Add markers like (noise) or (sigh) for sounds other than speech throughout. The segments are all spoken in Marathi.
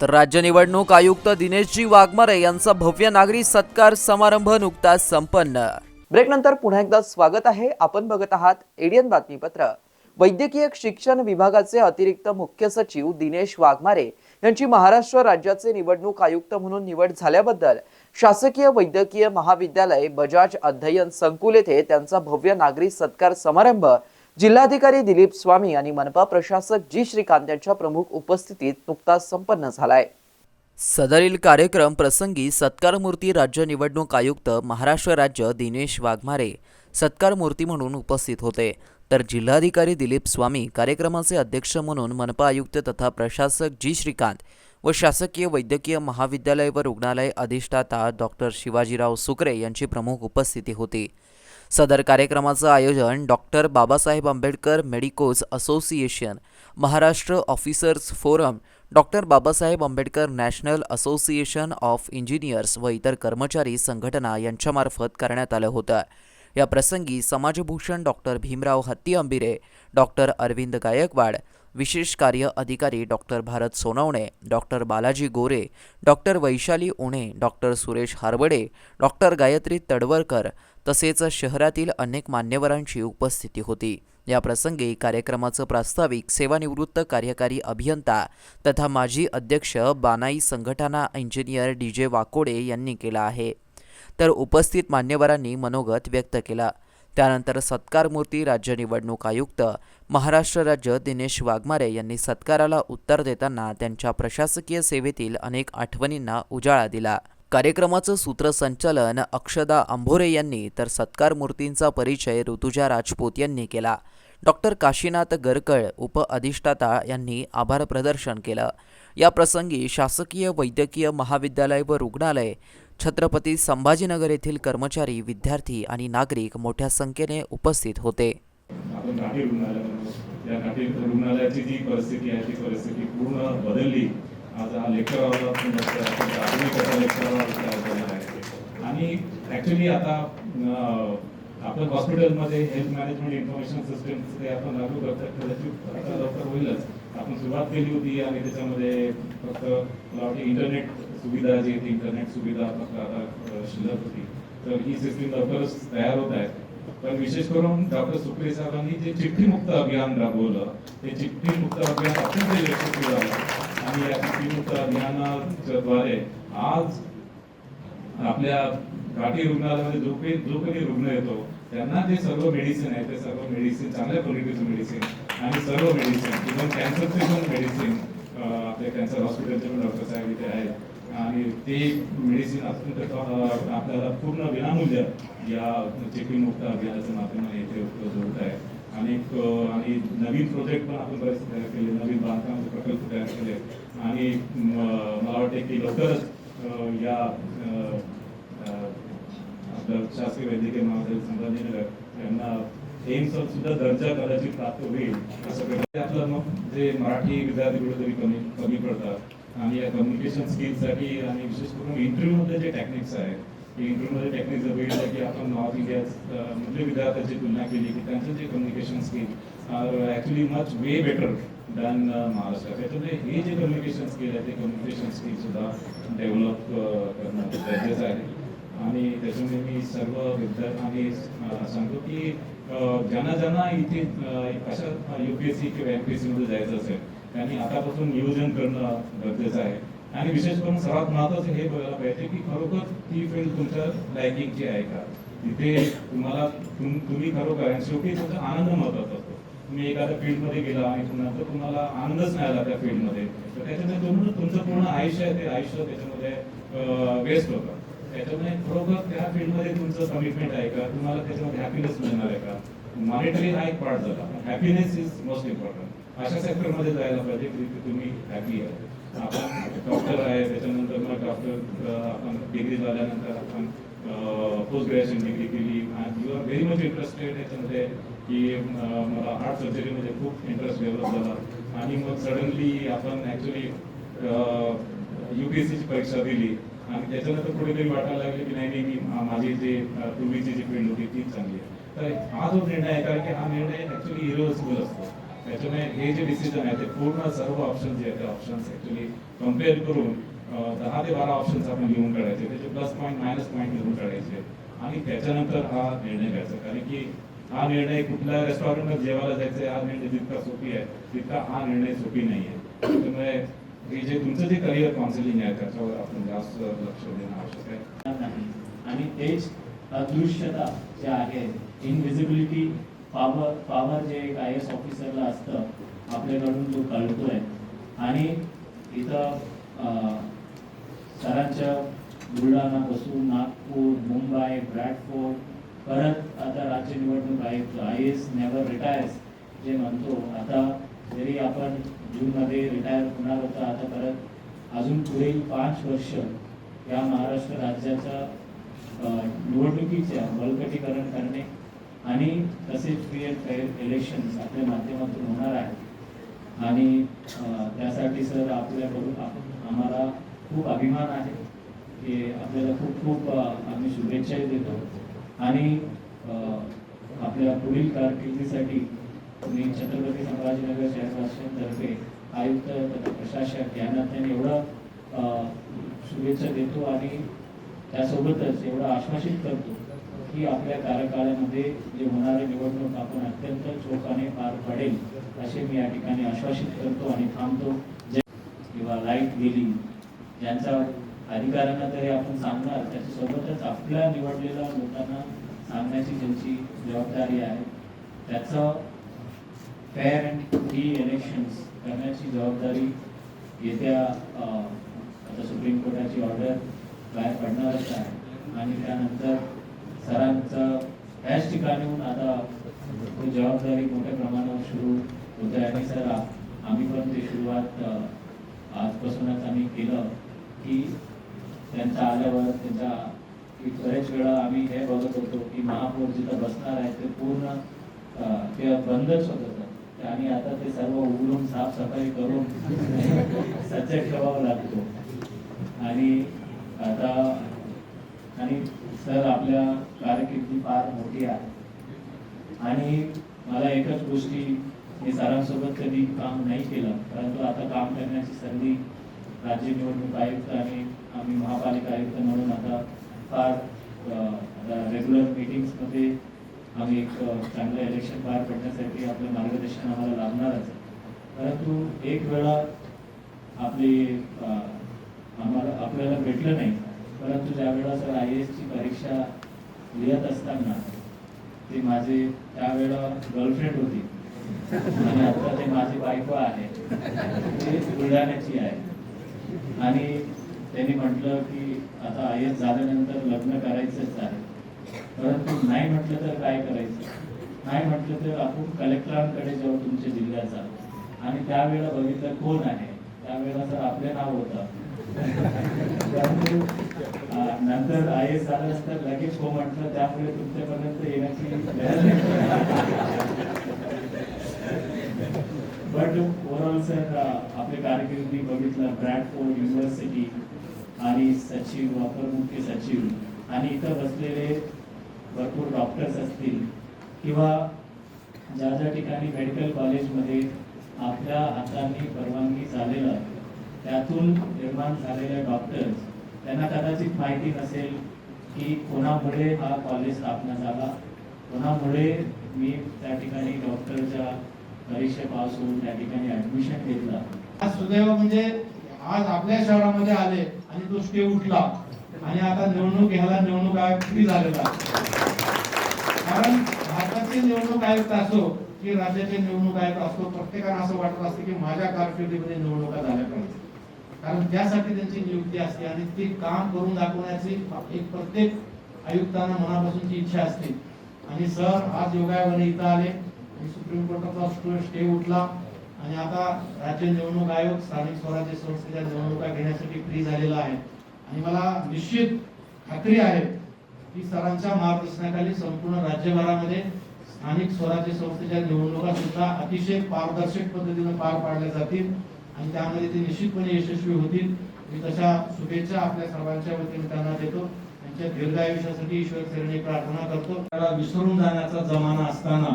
तर राज्य निवडणूक आयुक्त दिनेशजी वाघमारे यांचा भव्य नागरी सत्कार समारंभ नुकताच संपन्न. ब्रेकनंतर पुन्हा एकदा स्वागत आहे. आपण बघत आहात एडियन बातमीपत्र. वैद्यकीय शिक्षण विभागाचे अतिरिक्त मुख्य सचिव दिनेश वाघमारे यांची महाराष्ट्र राज्याचे निवडणूक आयुक्त म्हणून निवड झाल्याबद्दल शासकीय वैद्यकीय महाविद्यालय बजाज अध्ययन संकुल येथे त्यांचा भव्य नागरी सत्कार समारंभ जिल्हाधिकारी दिलीप स्वामी आणि मनपा प्रशासक जी श्रीकांत यांच्या प्रमुख उपस्थितीत नुकताच संपन्न झालाय. सदरील कार्यक्रम प्रसंगी सत्कार मूर्ती राज्य निवडणूक आयुक्त महाराष्ट्र राज्य दिनेश वाघमारे सत्कार मूर्ती म्हणून उपस्थित होते. तर जिल्हाधिकारी दिलीप स्वामी कार्यक्रमाचे अध्यक्ष म्हणून मनपा आयुक्त तथा प्रशासक जी श्रीकांत व शासकीय वैद्यकीय महाविद्यालय व रुग्णालय अधिष्ठाता डॉक्टर शिवाजीराव सुकरे यांची प्रमुख उपस्थिती होती. सदर कार्यक्रमाचं आयोजन doctor Babasaheb Ambedkar medicos association Maharashtra officers forum doctor Babasaheb Ambedkar national association of engineers व इतर कर्मचारी संघटना यांच्यामार्फत करण्यात आलं होतं. या प्रसंगी समाजभूषण डॉक्टर भीमराव हत्ती अंबिरे डॉक्टर अरविंद गायकवाड विशेष कार्य अधिकारी doctor Bharat Sonawane doctor Balaji Gore doctor Vaishali Une doctor Suresh Harwade doctor Gayatri Tadwarkar तसेच शहरातील अनेक मान्यवरांची उपस्थिती होती. या प्रसंगी कार्यक्रमाचं प्रास्ताविक सेवानिवृत्त कार्यकारी अभियंता तथा माजी अध्यक्ष बानाई संघटना इंजिनियर डी जे वाकोडे यांनी केला आहे. तर उपस्थित मान्यवरांनी मनोगत व्यक्त केला. त्यानंतर सत्कार मूर्ती राज्य निवडणूक आयुक्त महाराष्ट्र राज्य दिनेश वाघमारे यांनी सत्काराला उत्तर देताना त्यांच्या प्रशासकीय सेवेतील अनेक आठवणींना उजाळा दिला. कार्यक्रमाचं सूत्रसंचालन अक्षदा आंभोरे यांनी तर सत्कार मूर्तींचा परिचय ऋतुजा राजपूत यांनी केला. डॉक्टर काशीनाथ गरकळ उप अधिष्ठाता यांनी आभार प्रदर्शन केलं. या प्रसंगी शासकीय वैद्यकीय महाविद्यालय व रुग्णालय छत्रपती संभाजीनगर येथील कर्मचारी विद्यार्थी आणि नागरिक मोठ्या संख्येने उपस्थित होते. आपण रुग्णालय या रुग्णालयाची जी परिस्थिती आहे ती परिस्थिती पूर्ण बदलली. आज लेक्चर आधुनिक लेक्चर आणि ऍक्च्युली आता अं, आपल्या हॉस्पिटलमध्ये हेल्थ मॅनेजमेंट इन्फॉर्मेशन सिस्टम ते आपण लागू करतात कदाचित आता लवकर होईलच. आपण सुरुवात केली होती आणि त्याच्यामध्ये फक्त मला वाटते इंटरनेट सुविधा जी होती इंटरनेट सुविधा फक्त आता शिल्लक होती. तर ही सिस्टीम लवकरच तयार होत आहे. पण विशेष करून डॉक्टर सुप्रे साहेबांनी जे चिठ्ठी मुक्त अभियान राबवलं ते चिठ्ठी मुक्त अभियान अत्यंत यशस्वी झालं. आणि या चिठ्ठी मुक्त आज आपल्या घाटी रुग्णालयामध्ये जो काही जो काही रुग्ण येतो. त्यांना जे सर्व मेडिसिन आहे ते सर्व मेडिसिन चांगल्या क्वालिटीचं मेडिसिन आणि सर्व मेडिसिन इव्हन कॅन्सरचे पण मेडिसिन आपल्या कॅन्सर हॉस्पिटलचे पण डॉक्टर साहेब इथे आहेत. आणि ते मेडिसिन अत्यंत आपल्याला पूर्ण विनामूल्य या चिठ्ठीमुक्त अभियानाच्या माध्यमाने इथे उपलब्ध होत आहे. आणि आणि नवीन प्रोजेक्ट पण आपण बरेच तयार केले नवीन बांधकामाचे प्रकल्प तयार केले. आणि मला वाटते की लवकरच या आपलं शासकीय वैद्यकीय महाविद्यालय संभाजीनगर यांना एम्स सुद्धा दर्जा कदाचित प्राप्त होईल असं म्हणजे आपलं मग जे मराठी विद्यार्थी कुठेतरी कमी कमी पडतात. आणि या कम्युनिकेशन स्किल्ससाठी आणि विशेष करून इंटरव्ह्यूमध्ये जे टेक्निक्स आहेत इंटरव्ह्यूमध्ये टेक्निक्स जर की आपण नॉर्थ इंडिया मधल्या म्हणजे विद्यार्थ्यांची तुलना केली की त्यांचं जे communication skill are actually much way better than Maharashtra त्याच्यामुळे हे जे कम्युनिकेशन स्किल आहे ते कम्युनिकेशन स्किल सुद्धा डेव्हलप करणं गरजेचं आहे. आणि त्याच्यामुळे मी सर्व विद्यार्थ्यांनी सांगतो की ज्यांना ज्यांना इथे अं, अशा सी किंवा आय पी एस सीमध्ये जायचं असेल त्यांनी आतापासून नियोजन करणं गरजेचं आहे. आणि विशेष करून सर्वात महत्वाचं हे बघायला पाहिजे की खरोखर ती फील्ड तुमच्या लायकिंगची आहे का? तिथे तुम्हाला तुम- तुम्ही खरोखर आणि शेवटी तुमचा आनंद महत्त्वाचा असतो. तुम्ही एखाद्या फील्डमध्ये गेला आणि तुम्हाला तर तुम्हाला आनंदच नाही आला त्या फील्डमध्ये तर त्याच्यामध्ये तुम- तुमचं पूर्ण आयुष्य आहे ते आयुष्य त्याच्यामध्ये वेस्ट होतं. त्याच्यामुळे खरोखर त्या फील्डमध्ये तुमचं कमिटमेंट आहे का? तुम्हाला त्याच्यामध्ये हॅपीनेस मिळणार आहे का? मॉनिटरी हा एक पार्ट झाला. हॅपीनेस इज मोस्ट इम्पॉर्टंट अशा सेक्टरमध्ये जायला पाहिजे की तुम्ही हॅपी आहे आपण डॉक्टर आहे त्याच्यानंतर मग डॉक्टर आपण डिग्री झाल्यानंतर आपण पोस्ट ग्रॅज्युएशन डिग्री केली. आणि you are very much interested याच्यामध्ये की मला हार्ट सर्जरीमध्ये खूप इंटरेस्ट डेव्हलप झाला. आणि मग सडनली आपण ॲक्च्युली युपीएससीची परीक्षा दिली. आणि त्याच्यानंतर कुठेतरी वाटायला लागले की नाही नाही मी माझी जे पूर्वीची जी फील्ड होती तीच चांगली आहे. तर हा जो निर्णय आहे कारण की हा निर्णय ॲक्च्युली इरिव्हर्सिबल असतो. त्याच्यामुळे हे जे डिसिजन आहे ते पूर्ण सर्व ऑप्शन जे आहेत ते ऑप्शन्स ऍक्च्युली कंपेअर करून दहा ते बारा ऑप्शन्स आपण लिहून काढायचे त्याचे प्लस पॉईंट मायनस पॉईंट लिहून काढायचे. आणि त्याच्यानंतर हा निर्णय घ्यायचा. कारण की हा निर्णय कुठल्या रेस्टॉरंटमध्ये जेवायला जायचं हा निर्णय जितका सोपी आहे तितका हा निर्णय सोपी नाही आहे त्यामुळे हे जे तुमचं जे करिअर काउन्सिलिंग आहे त्याच्यावर आपण जास्त लक्ष देणं आवश्यक आहे. नाही आणि तेच अदृश्यता जे आहे इनव्हिजिबिलिटी पावर पावर जे एक आय एस ऑफिसरला असतं आपल्याकडून जो कळतोय. आणि इथं सरांच्या बुलढाणा बसून नागपूर मुंबई ब्रॅडफोर्ड परत आता राज्य निवडणूक आयुक्त आय एस नेव्हर रिटायर्स जे म्हणतो आता जरी आपण जूनमध्ये रिटायर होणार होता आता परत अजून पुढील पाच वर्ष या महाराष्ट्र राज्याच्या निवडणुकीच्या बळकटीकरण करणे आणि तसेच फ्री अँड फेअर इलेक्शन्स आपल्या माध्यमातून होणार आहेत. आणि त्यासाठी सर आपल्याकडून आम्हाला खूप अभिमान आहे की आपल्याला खूप खूप आम्ही शुभेच्छाही देतो. आणि आपल्या पुढील कारकिर्दीसाठी मी छत्रपती संभाजीनगर शहरवासियांतर्फे आयुक्त तथा प्रशासक यांना त्यांनी एवढं शुभेच्छा देतो आणि त्यासोबतच एवढं आश्वासित करतो की आपल्या कार्यकाळामध्ये जे होणारे निवडणूक आपण अत्यंत चोखाने पार पडेल असे मी या ठिकाणी आश्वासित करतो आणि थांबतो. जे किंवा लाइट गेली. ज्यांचा अधिकाऱ्यांना तरी आपण सांगणार त्याच्यासोबतच आपल्या निवडलेल्या लोकांना सांगण्याची ज्यांची जबाबदारी आहे त्याचं फेअर अँड फ्री इलेक्शन्स करण्याची जबाबदारी येत्या आता सुप्रीम कोर्टाची ऑर्डर बाहेर पडणारच आहे आणि त्यानंतर सरांचं त्याच ठिकाणीहून आता तो जबाबदारी मोठ्या प्रमाणावर सुरू होत. आहे आणि सर आम्ही पण ते सुरुवात आजपासूनच आम्ही केलं की त्यांचा आल्यावर त्यांचा की बरेच वेळा आम्ही हे बघत होतो की महापौर जिथं बसणार आहे ते पूर्ण ते बंदच होत होतं. आणि आता ते सर्व उघडून साफसफाई करून (laughs) सज्ज ठेवावं लागतो. आणि आता आणि सर आपल्या कारकिर्दी फार मोठी आहे. आणि मला एकच गोष्टी मी सरांसोबत कधी काम नाही केलं परंतु आता काम करण्याची संधी राज्य निवडणूक आयुक्त आणि आम्ही महापालिका आयुक्त म्हणून आता फार रेग्युलर मीटिंग्समध्ये आम्ही एक चांगलं इलेक्शन पार पडण्यासाठी आपलं मार्गदर्शन आम्हाला लाभणारच परंतु एक वेळा आपली आम्हाला आपल्याला भेटलं नाही. परंतु ज्या वेळा सर आय एसची परीक्षा लिहित असताना ते माझे त्यावेळेला गर्लफ्रेंड होती. आणि आता ते माझी बायको आहे. ती बुलढाण्याची आहे. आणि त्यांनी म्हटलं की आता आय एस झाल्यानंतर लग्न करायचंच आहे. परंतु नाही म्हटलं तर काय करायचं? नाही म्हटलं तर आपण कलेक्टरांकडे जाऊ तुमच्या जिल्ह्याचा आणि त्यावेळेला बघितलं कोण आहे? त्यावेळेला सर आपले नाव होतं. नंतर आय एस झालं असतं लगेच हो म्हटलं त्यामुळे तुमच्यापर्यंत येण्याची बट ओव्हरऑल सर आपली कारकिर्दी बघितलं ब्रॅडफोर्ड युनिव्हर्सिटी आणि सचिव अपर मुख्य सचिव आणि इथं बसलेले भरपूर डॉक्टर्स असतील किंवा ज्या ज्या ठिकाणी मेडिकल कॉलेजमध्ये आपल्या हातांनी परवानगी झालेलं त्यातून निर्माण झालेले डॉक्टर्स त्यांना कदाचित माहिती नसेल की कोणामुळे हा कॉलेज स्थापना झाला? कोणामुळे मी त्या ठिकाणी डॉक्टरच्या परीक्षेपासून त्या ठिकाणी ऍडमिशन घेतलं? आज सुदैव म्हणजे आज आपल्या शहरामध्ये आले आणि तो स्टे उठला. आणि आता निवडणूक घ्यायला निवडणूक आयोग फ्री झालेला? कारण भारताचे निवडणूक आयुक्त असो की राज्याचे निवडणूक आयुक्त असतो प्रत्येकाला असं वाटत असते की माझ्या कारकिर्दीमध्ये निवडणुका झाल्या पाहिजे कारण त्यासाठी त्यांची नियुक्ती असते आणि ते काम करून दाखवण्याची एक प्रत्येक आयुक्तांना मनापासूनची इच्छा असते. आणि सर आज योगायोगाने इथं आले आणि सुप्रीम कोर्टाचा स्टे उठला. आणि आता राज्य निवडणूक आयोग स्थानिक स्वराज्य संस्थेच्या निवडणुका घेण्यासाठी फ्री झालेला आहे. आणि मला निश्चित खात्री आहे की सरांच्या मार्गदर्शनाखाली संपूर्ण राज्यभरामध्ये स्थानिक स्वराज्य संस्थेच्या निवडणुका सुद्धा अतिशय पारदर्शक पद्धतीने पार पाडल्या जातील. आणि त्यामध्ये ते निश्चितपणे यशस्वी होतील. मी तशा शुभेच्छा आपल्या सर्वांच्या वतीने त्यांना देतो. त्यांच्या दीर्घायुष्यासाठी ईश्वर चरणी प्रार्थना करतो. त्याला विसरून जाण्याचा जमाना असताना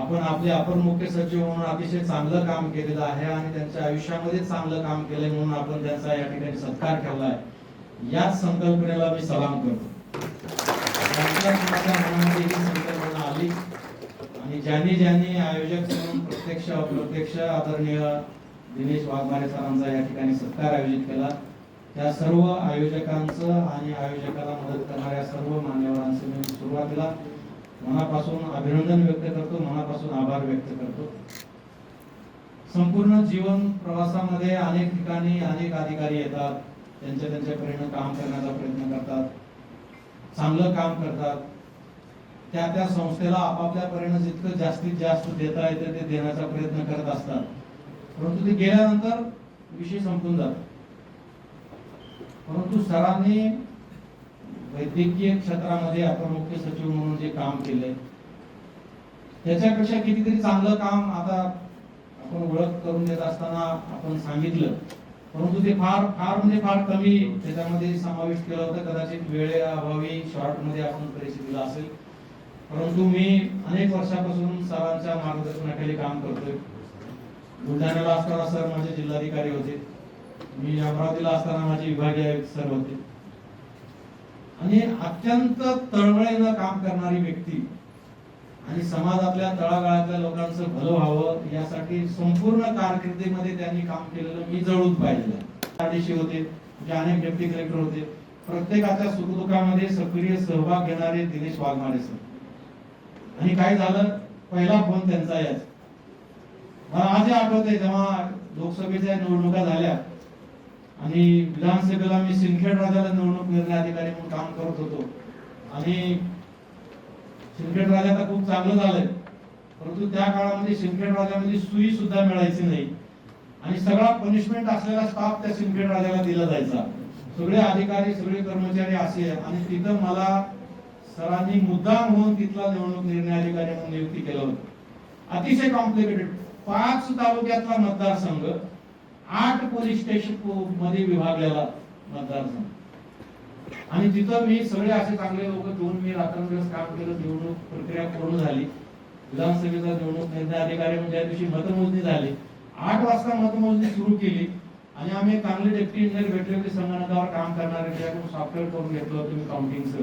आपण आपले अपर मुख्य सचिव म्हणून अतिशय चांगलं काम केलेलं आहे आणि त्यांच्या आयुष्यामध्ये चांगलं काम केलंय म्हणून आपण त्यांचा या ठिकाणी सत्कार ठेवलाय याच संकल्पनेला मी सलाम करतो. त्यांच्या संकल्पना आली. आणि ज्यांनी ज्यांनी आयोजक म्हणून प्रत्यक्ष अप्रत्यक्ष आदरणीय दिनेश वाघमारे सरांचा या ठिकाणी सत्कार आयोजित केला. त्या सर्व आयोजकांचं आणि आयोजकाला मदत करणाऱ्या सर्व मान्यवरांचं मी सुरुवातीला मनापासून अभिनंदन व्यक्त करतो मनापासून आभार व्यक्त करतो. संपूर्ण जीवन प्रवासामध्ये अनेक ठिकाणी अनेक अधिकारी येतात त्यांच्या त्यांच्या परीने काम करण्याचा प्रयत्न करतात चांगलं काम करतात. त्या त्या संस्थेला आपापल्या परीने जितकं जास्तीत जास्त देता येते ते देण्याचा प्रयत्न करत असतात. परंतु ते गेल्यानंतर विषय संपून जातो. परंतु सरांनी वैद्यकीय क्षेत्रामध्ये आपण मुख्य सचिव म्हणून जे काम केलंय त्याच्यापेक्षा कितीतरी चांगलं काम आता आपण ओळख करून देत असताना आपण सांगितलं. परंतु ते फार फार म्हणजे फार कमी त्याच्यामध्ये समाविष्ट केलं होतं. कदाचित वेळेअभावी शॉर्टमध्ये आपण परिस्थितीला असेल. परंतु मी अनेक वर्षापासून सरांच्या मार्गदर्शनाखाली काम करतोय. बुलढाण्याला असताना सर माझे जिल्हाधिकारी होते. मी अमरावतीला असताना माझे विभागीय आयुक्त सर होते. आणि अत्यंत तळमळीनं काम करणारी व्यक्ती आणि समाजातल्या तळागाळातल्या लोकांचं भलं व्हावं यासाठी संपूर्ण कारकिर्दीमध्ये त्यांनी काम केलेलं मी जळून पाहिलेलं आरडीसी होते जे अनेक डेप्टी कलेक्टर होते. प्रत्येकाच्या सुखदुःखामध्ये सक्रिय सहभाग घेणारे दिनेश वाघमारे सर. आणि काय झालं? पहिला फोन त्यांचा याच मला आजही आठवते जेव्हा लोकसभेच्या निवडणुका झाल्या आणि विधानसभेला मी सिंदखेड राजाला निवडणूक निर्णय अधिकारी म्हणून काम करत होतो. आणि सिंदखेड तर खूप चांगलं झालंय परंतु त्या काळामध्ये सिंदखेड राजामध्ये सुई सुद्धा मिळायची नाही. आणि सगळा पनिशमेंट असलेला स्टाफ त्या सिंदखेड राजाला दिला जायचा. सगळे अधिकारी सगळे कर्मचारी असे आणि तिथं मला सरांनी मुद्दाम होऊन तिथला निवडणूक निर्णय अधिकारी म्हणून नियुक्ती केलं होतं. अतिशय कॉम्प्लिकेटेड पाच तालुक्यातला मतदारसंघ आठ पोलीस स्टेशनमध्ये विभागलेला मतदारसंघ. आणि तिथं मी सगळे असे चांगले लोक घेऊन मी रात्रंदिवस काम केलं निवडणूक प्रक्रिया पूर्ण झाली. विधानसभेचा निवडणूक निर्णय अधिकारी म्हणजे दिवशी मतमोजणी झाली. आठ वाजता मतमोजणी सुरू केली. आणि आम्ही चांगले डेप्टी इंजिनियर भेटले होते संगणकावर काम करणारे त्याच्याकडून सॉफ्टवेअर करून घेतलं होतं मी काउंटिंगचं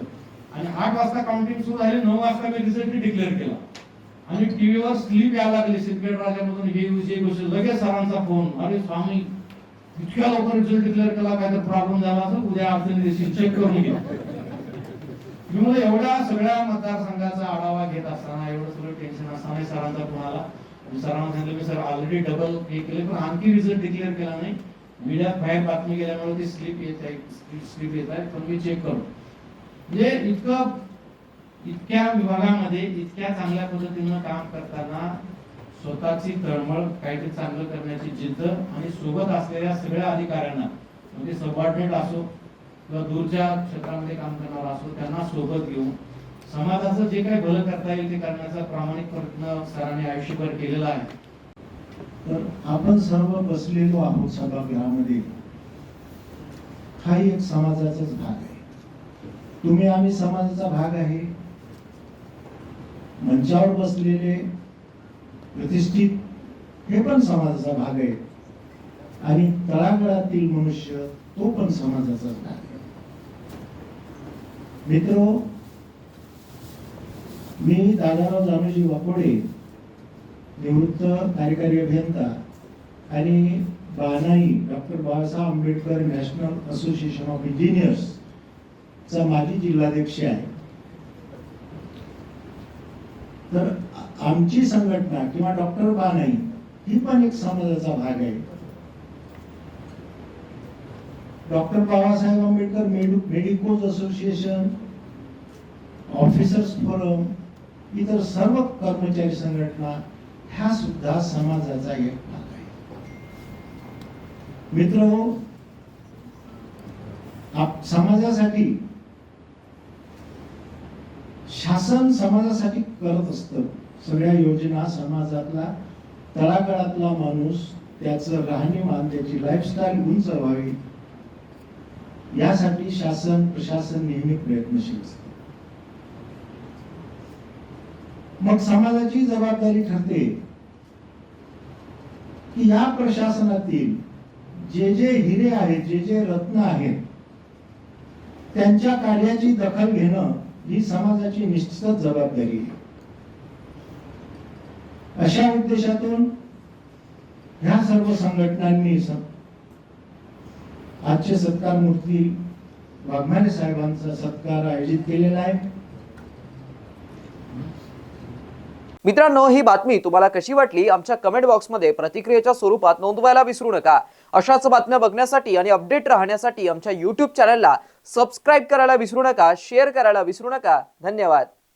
आणि आठ वाजता काउंटिंग सुरू झाली नऊ वाजता मी रिझल्ट डिक्लेअर केला. आणि टीव्हीवर स्लिप यायला लागली सिंदखेड राजामधून. हे विषय गोष्ट लगेच सरांचा फोन. अरे स्वामी इतक्या लवकर रिझल्ट डिक्लेअर केला काय तर प्रॉब्लेम झाला असेल उद्या अडचणी देशील चेक करून घ्या मी एवढ्या सगळ्या मतदारसंघाचा आढावा घेत असताना एवढं सगळं टेन्शन असताना सरांचा फोन आला. सरांना सांगितलं मी सर ऑलरेडी डबल हे केले पण आणखी रिझल्ट डिक्लेअर केला नाही. मीडियात बाहेर बातमी गेल्यामुळे ती स्लिप येत आहे स्लिप येत आहे पण मी चेक करू म्हणजे इतकं इतक्या विभागामध्ये इतक्या चांगल्या पद्धतीनं काम करताना स्वतःची तळमळ काहीतरी चांगलं करण्याची जिद्द आणि सोबत असलेल्या सगळ्या अधिकाऱ्यांना म्हणजे सबऑर्डिनेट असो किंवा दूरच्या क्षेत्रामध्ये काम करणारा असो त्यांना सोबत घेऊन समाजाचं जे काही भलं करता येईल ते करण्याचा प्रामाणिक प्रयत्न सरांनी आयुष्यभर केलेला आहे. तर आपण सर्व बसलेलो आहोत सभागृहामध्ये. हाही एक समाजाचाच भाग आहे. तुम्ही आम्ही समाजाचा भाग आहे. मंचावर बसलेले प्रतिष्ठित हे पण समाजाचा भाग आहे आणि तळागळातील मनुष्य तो पण समाजाचा भाग आहे. मित्र मी दादाराव जानोजी वाकोडे निवृत्त कार्यकारी अभियंता आणि Banai doctor Babasaheb Ambedkar national association of engineers चा माजी जिल्हाध्यक्ष आहे. तर आमची संघटना किंवा डॉक्टर बानाई ही पण एक समाजाचा भाग आहे. Doctor Babasaheb Ambedkar medicos association officers forum इतर सर्व कर्मचारी संघटना ह्या सुद्धा समाजाचा एक भाग आहे. मित्र समाजासाठी शासन समाजासाठी करत असतं. सगळ्या योजना समाजातला तळागाळातला माणूस त्याचं राहणीमान त्याची लाईफस्टाईल उंच व्हावी यासाठी शासन प्रशासन नेहमी प्रयत्नशील असतं. मग समाजाची जबाबदारी ठरते की या प्रशासनातील जे जे हिरे आहेत जे जे रत्न आहेत त्यांच्या कार्याची दखल घेणं ही समाजाची निश्चितच जबाबदारी आहे. अशा उद्देशातून ह्या सर्व संघटनांनी आजचे सत्कार मूर्ती वाघमारे साहेबांचा सत्कार आयोजित केलेला आहे. मित्रांनो ही बातमी तुम्हाला कशी वाटली? आमच्या कमेंट बॉक्समध्ये प्रतिक्रियेच्या स्वरूपात नोंदवायला विसरू नका. अशाच बातम्या बघण्यासाठी आणि अपडेट राहण्यासाठी आमच्या युट्यूब चॅनलला सबस्क्राईब करायला विसरू नका शेअर करायला विसरू नका. धन्यवाद.